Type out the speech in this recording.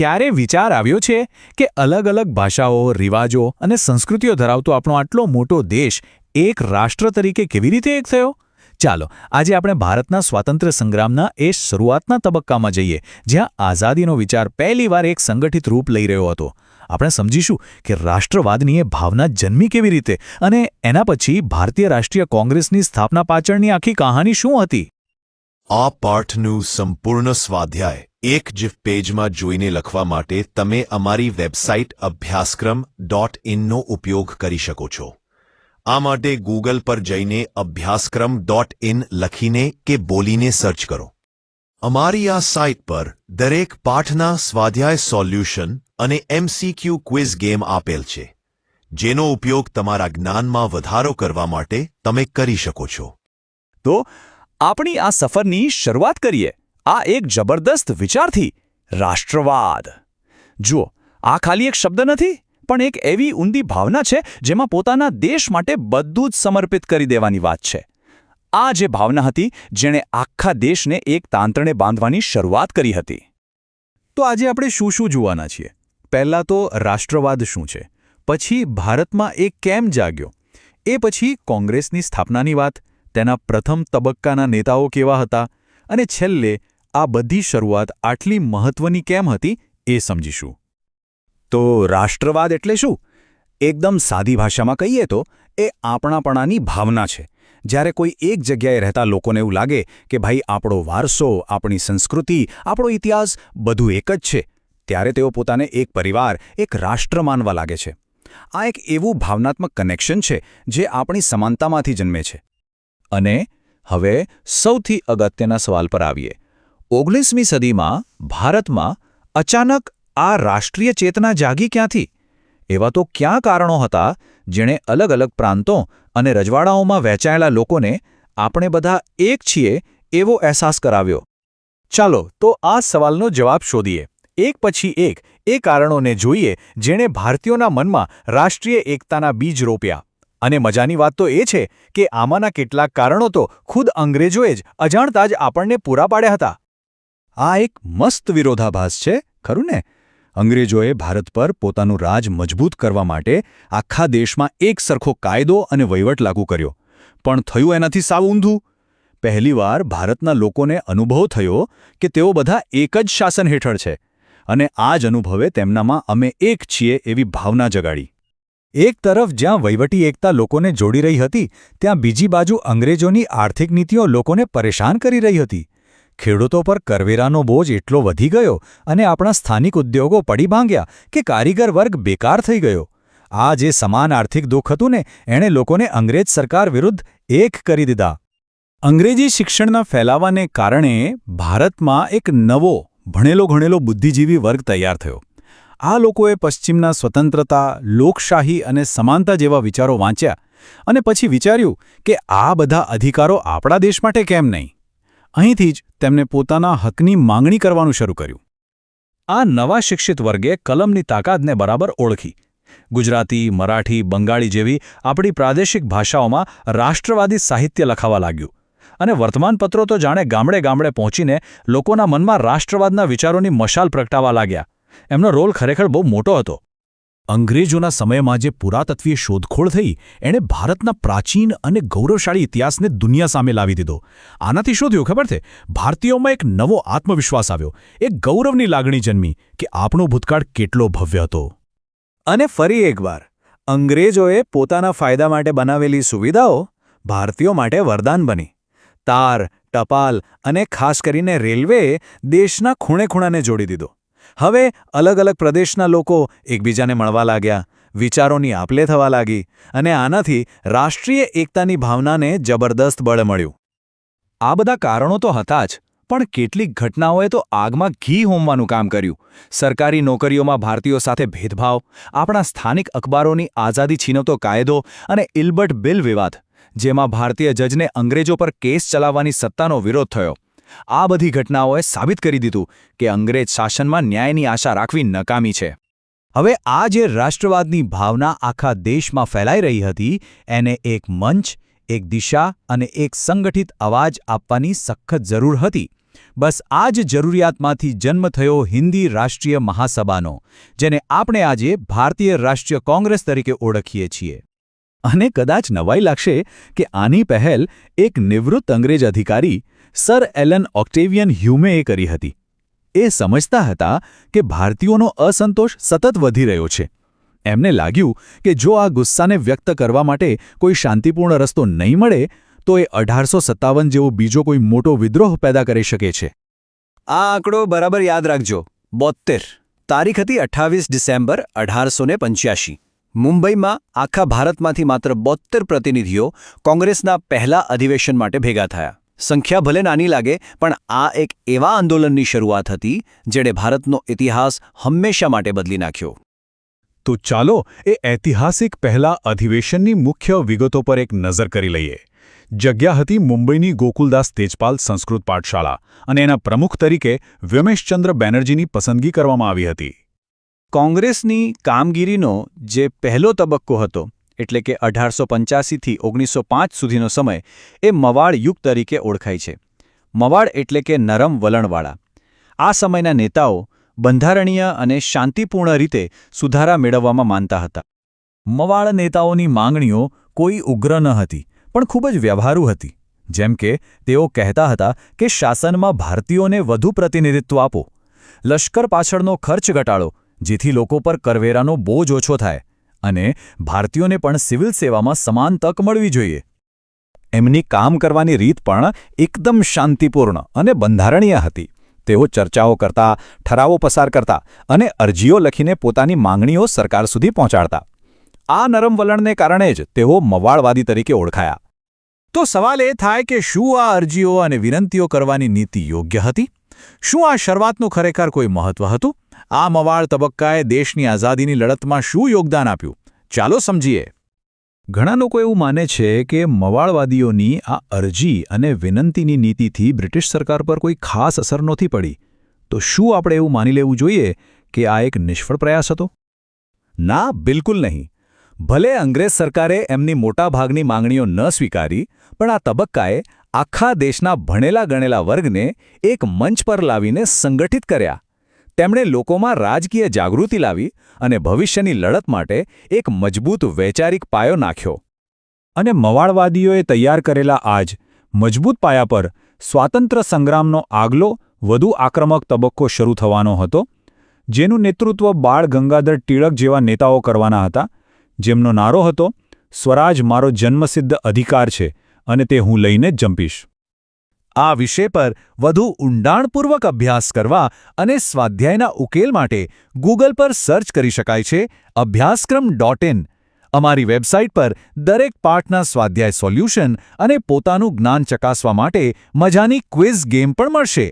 ક્યારે વિચાર આવ્યો છે કે અલગ અલગ ભાષાઓ, રિવાજો અને સંસ્કૃતિઓ ધરાવતો આપણો આટલો મોટો દેશ એક રાષ્ટ્ર તરીકે કેવી રીતે એક થયો? ચાલો, આજે આપણે ભારતના સ્વાતંત્ર્ય સંગ્રામના એ શરૂઆતના તબક્કામાં જઈએ, જ્યાં આઝાદીનો વિચાર પહેલીવાર એક સંગઠિત રૂપ લઈ રહ્યો હતો. આપણે સમજીશું કે રાષ્ટ્રવાદની એ ભાવના જન્મી કેવી રીતે અને એના પછી ભારતીય રાષ્ટ્રીય કોંગ્રેસની સ્થાપના પાછળની આખી કહાની શું હતી? આ પાઠનું સંપૂર્ણ સ્વાધ્યાય એક જીફ પેજમાં જોઈને લખવા માટે તમે અમારી વેબસાઇટ અભ્યાસક્રમ ડોટ ઇનનો ઉપયોગ કરી શકો છો. આ માટે ગૂગલ પર જઈને અભ્યાસક્રમ ડોટ ઇન લખીને કે બોલીને સર્ચ કરો. અમારી આ સાઇટ પર દરેક પાઠના સ્વાધ્યાય સોલ્યુશન અને એમસીક્યુ ક્વિઝ ગેમ આપેલ છે, જેનો ઉપયોગ તમારા જ્ઞાનમાં વધારો કરવા માટે તમે કરી શકો છો. તો, આપણી આ સફરની શરૂઆત કરીએ. આ એક જબરદસ્ત વિચારથી. રાષ્ટ્રવાદ. જુઓ, આ ખાલી એક શબ્દ નથી, પણ એક એવી ઊંડી ભાવના છે જેમાં પોતાના દેશ માટે બધું જ સમર્પિત કરી દેવાની વાત છે. આ જે ભાવના હતી, જેણે આખા દેશને એક તાંત્રણે બાંધવાની શરૂઆત કરી હતી. તો આજે આપણે શું શું જોવાના છીએ? પહેલાં તો રાષ્ટ્રવાદ શું છે? પછી ભારતમાં એ કેમ જાગ્યો? એ પછી કોંગ્રેસની સ્થાપનાની વાત, તેના પ્રથમ તબક્કાના નેતાઓ કેવા હતા? અને છેલ્લે આ બધી શરૂઆત આટલી મહત્વની કેમ હતી એ સમજીશું. તો રાષ્ટ્રવાદ એટલે શું? એકદમ સાદી ભાષામાં કહીએ તો, એ આપણાપણાની ભાવના છે. જ્યારે કોઈ એક જગ્યાએ રહેતા લોકોને એવું લાગે કે ભાઈ, આપણો વારસો, આપણી સંસ્કૃતિ, આપણો ઇતિહાસ બધું એક જ છે, ત્યારે તેઓ પોતાને એક પરિવાર, એક રાષ્ટ્ર માનવા લાગે છે. આ એક એવું ભાવનાત્મક કનેક્શન છે જે આપણી સમાનતામાંથી જન્મે છે. અને હવે સૌથી અગત્યના સવાલ પર આવીએ. ઓગણીસમી સદીમાં ભારતમાં અચાનક આ રાષ્ટ્રીય ચેતના જાગી ક્યાંથી? એવા તો ક્યાં કારણો હતા જેણે અલગ અલગ પ્રાંતો અને રજવાડાઓમાં વહેંચાયેલા લોકોને આપણે બધા એક છીએ એવો અહેસાસ કરાવ્યો? ચાલો, તો આ સવાલનો જવાબ શોધીએ. એક પછી એક, એ કારણોને જોઈએ જેણે ભારતીયોના મનમાં રાષ્ટ્રીય એકતાના બીજ રોપ્યા. અને મજાની વાત તો એ છે કે આમાંના કેટલાક કારણો તો ખુદ અંગ્રેજોએ જ અજાણતા જ આપણને પૂરા પાડ્યા હતા. આ એક મસ્ત વિરોધાભાસ છે, ખરું ને? અંગ્રેજોએ ભારત પર પોતાનું રાજ મજબૂત કરવા માટે આખા દેશમાં એક સરખો કાયદો અને વહીવટ લાગુ કર્યો. પણ થયું એનાથી સાવ ઊંધું. પહેલીવાર ભારતના લોકોને અનુભવ થયો કે તેઓ બધા એક જ શાસન હેઠળ છે અને આ જ અનુભવે તેમનામાં અમે એક છીએ એવી ભાવના જગાડી. એક તરફ જ્યાં વહીવટી એકતા લોકોને જોડી રહી હતી, ત્યાં બીજી બાજુ અંગ્રેજોની આર્થિક નીતિઓ લોકોને પરેશાન કરી રહી હતી. ખેડૂતો પર કરવેરાનો બોજ એટલો વધી ગયો અને આપણા સ્થાનિક ઉદ્યોગો પડી ભાંગ્યા કે કારીગર વર્ગ બેકાર થઈ ગયો. આ જે સમાન આર્થિક દુઃખ હતું ને, એણે લોકોને અંગ્રેજ સરકાર વિરુદ્ધ એક કરી દીધા. અંગ્રેજી શિક્ષણના ફેલાવાને કારણે ભારતમાં એક નવો, ભણેલો ઘણેલો બુદ્ધિજીવી વર્ગ તૈયાર થયો. આ લોકોએ પશ્ચિમના સ્વતંત્રતા, લોકશાહી અને સમાનતા જેવા વિચારો વાંચ્યા અને પછી વિચાર્યું કે આ બધા અધિકારો આપણા દેશ માટે કેમ નહીં? અહીંથી જ તેમને પોતાના હકની માંગણી કરવાનું શરૂ કર્યું. આ નવા શિક્ષિત વર્ગે કલમની તાકાતને બરાબર ઓળખી. ગુજરાતી, મરાઠી, બંગાળી જેવી આપણી પ્રાદેશિક ભાષાઓમાં રાષ્ટ્રવાદી સાહિત્ય લખાવા લાગ્યું. અને વર્તમાનપત્રો તો જાણે ગામડે ગામડે પહોંચીને લોકોના મનમાં રાષ્ટ્રવાદના વિચારોની મશાલ પ્રગટાવા લાગ્યા. એમનો રોલ ખરેખર બહુ મોટો હતો. અંગ્રેજોના સમયમાં જે પુરાતત્વીય શોધખોળ થઈ, એણે ભારતના પ્રાચીન અને ગૌરવશાળી ઇતિહાસને દુનિયા સામે લાવી દીધો. આનાથી શું થયું ખબર છે? ભારતીયોમાં એક નવો આત્મવિશ્વાસ આવ્યો. એક ગૌરવની લાગણી જન્મી કે આપણો ભૂતકાળ કેટલો ભવ્ય હતો. અને ફરી એકવાર, અંગ્રેજોએ પોતાના ફાયદા માટે બનાવેલી સુવિધાઓ ભારતીયો માટે વરદાન બની. તાર, ટપાલ અને ખાસ કરીને રેલવેએ દેશના ખૂણે ખૂણાને જોડી દીધો. હવે અલગ અલગ પ્રદેશના લોકો એકબીજાને મળવા લાગ્યા, વિચારોની આપલે થવા લાગી અને આનાથી રાષ્ટ્રીય એકતાની ભાવનાને જબરદસ્ત બળ મળ્યું. આ બધા કારણો તો હતા જ, પણ કેટલીક ઘટનાઓએ તો આગમાં ઘી હોમવાનું કામ કર્યું. સરકારી નોકરીઓમાં ભારતીયો સાથે ભેદભાવ, આપણા સ્થાનિક અખબારોની આઝાદી છીનવતો કાયદો અને ઇલ્બર્ટ બિલ વિવાદ, જેમાં ભારતીય જજને અંગ્રેજો પર કેસ ચલાવવાની સત્તાનો વિરોધ થયો. આ બધી ઘટનાઓએ સાબિત કરી દીધું કે અંગ્રેજ શાસનમાં ન્યાયની આશા રાખવી નકામી છે. હવે આ જે રાષ્ટ્રવાદની ભાવના આખા દેશમાં ફેલાઈ રહી હતી, એને એક મંચ, એક દિશા અને એક સંગઠિત અવાજ આપવાની સખત જરૂર હતી. બસ આ જ જરૂરિયાતમાંથી જન્મ થયો હિન્દી રાષ્ટ્રીય મહાસભાનો, જેને આપણે આજે ભારતીય રાષ્ટ્રીય કોંગ્રેસ તરીકે ઓળખીએ છીએ. અને કદાચ નવાઈ લાગશે કે આની પહેલ એક નિવૃત્ત અંગ્રેજ અધિકારી સર એલન ઓક્ટેવિયન હ્યુમેએ કરી હતી. એ સમજતા હતા કે ભારતીયોનો અસંતોષ સતત વધી રહ્યો છે. એમને લાગ્યું કે જો આ ગુસ્સાને વ્યક્ત કરવા માટે કોઈ શાંતિપૂર્ણ રસ્તો નહીં મળે, તો એ અઢારસો સત્તાવન જેવો બીજો કોઈ મોટો વિદ્રોહ પેદા કરી શકે છે. આ આંકડો બરાબર યાદ રાખજો. બોત્તેર. તારીખ હતી અઠ્ઠાવીસ ડિસેમ્બર અઢારસો ને પંચ્યાસી મુંબઈમાં આખા ભારતમાંથી માત્ર બોત્તેર પ્રતિનિધિઓ કોંગ્રેસના પહેલા અધિવેશન માટે ભેગા થયા. સંખ્યા ભલે નાની લાગે પણ આ એક એવા આંદોલનની શરૂઆત હતી જેણે ભારતનો ઇતિહાસ હંમેશા માટે બદલી નાખ્યો. તો ચાલો એ ઐતિહાસિક પહેલા અધિવેશનની મુખ્ય વિગતો પર એક નજર કરી લઈએ. જગ્યા હતી મુંબઈની ગોકુલદાસ તેજપાલ સંસ્કૃત પાઠશાળા અને એના પ્રમુખ તરીકે વ્યોમેશચંદ્ર બેનર્જીની પસંદગી કરવામાં આવી હતી. કોંગ્રેસની કામગીરીનો જે પહેલો તબક્કો હતો એટલે કે અઢારસો પંચ્યાસીથી ઓગણીસો પાંચ સુધીનો સમય એ મવાડ યુગ તરીકે ઓળખાય છે. મવાડ એટલે કે નરમ વલણવાળા. આ સમયના નેતાઓ બંધારણીય અને શાંતિપૂર્ણ રીતે સુધારા મેળવવામાં માનતા હતા. મવાળ નેતાઓની માંગણીઓ કોઈ ઉગ્ર ન હતી, પણ ખૂબ જ વ્યવહારુ હતી. જેમ કે, તેઓ કહેતા હતા કે શાસનમાં ભારતીયોને વધુ પ્રતિનિધિત્વ આપો. લશ્કર પાછળનો ખર્ચ ઘટાડો, જેથી લોકો પર કરવેરાનો બોજ ઓછો થાય. અને ભારતીયોને પણ સિવિલ સેવામાં સમાન તક મળવી જોઈએ. એમની કામ કરવાની રીત પણ એકદમ શાંતિપૂર્ણ અને બંધારણીય હતી. તેઓ ચર્ચાઓ કરતા, ઠરાવો પસાર કરતા અને અરજીઓ લખીને પોતાની માંગણીઓ સરકાર સુધી પહોંચાડતા. આ નરમ વલણને કારણે જ તેઓ મવાળવાદી તરીકે ઓળખાયા. તો સવાલ એ થાય કે શું આ અરજીઓ અને વિનંતીઓ કરવાની નીતિ યોગ્ય હતી? શું આ શરૂઆતનું ખરેખર કોઈ મહત્વ હતું? આ મવાળ તબક્કાએ દેશની આઝાદીની લડતમાં શું યોગદાન આપ્યું? ચાલો સમજીએ. ઘણા લોકો એવું માને છે કે મવાળવાદીઓની આ અરજી અને વિનંતીની નીતિથી બ્રિટિશ સરકાર પર કોઈ ખાસ અસર નહોતી પડી. તો શું આપણે એવું માની લેવું જોઈએ કે આ એક નિષ્ફળ પ્રયાસ હતો? ના, બિલકુલ નહીં. ભલે અંગ્રેજ સરકારે એમની મોટાભાગની માંગણીઓ ન સ્વીકારી, પણ આ તબક્કાએ આખા દેશના ભણેલા ગણેલા વર્ગને એક મંચ પર લાવીને સંગઠિત કર્યા. તેમણે લોકોમાં રાજકીય જાગૃતિ લાવી અને ભવિષ્યની લડત માટે એક મજબૂત વૈચારિક પાયો નાખ્યો. અને મવાળવાદીઓએ તૈયાર કરેલા આજ મજબૂત પાયા પર સ્વાતંત્ર્ય સંગ્રામનો આગલો, વધુ આક્રમક તબક્કો શરૂ થવાનો હતો, જેનું નેતૃત્વ બાળ ગંગાધર ટિળક જેવા નેતાઓ કરવાના હતા, જેમનો નારો હતો, સ્વરાજ મારો જન્મસિદ્ધ અધિકાર છે અને તે હું લઈને જ જંપીશ. આ વિષય પર વધુ ઊંડાણપૂર્વક અભ્યાસ કરવા અને સ્વાધ્યાયના ઉકેલ માટે ગૂગલ પર સર્ચ કરી શકાય છે અભ્યાસક્રમ ડોટ ઇન. અમારી વેબસાઇટ પર દરેક પાઠના સ્વાધ્યાય સોલ્યુશન અને પોતાનું જ્ઞાન ચકાસવા માટે મજાની ક્વિઝ ગેમ પણ મળશે.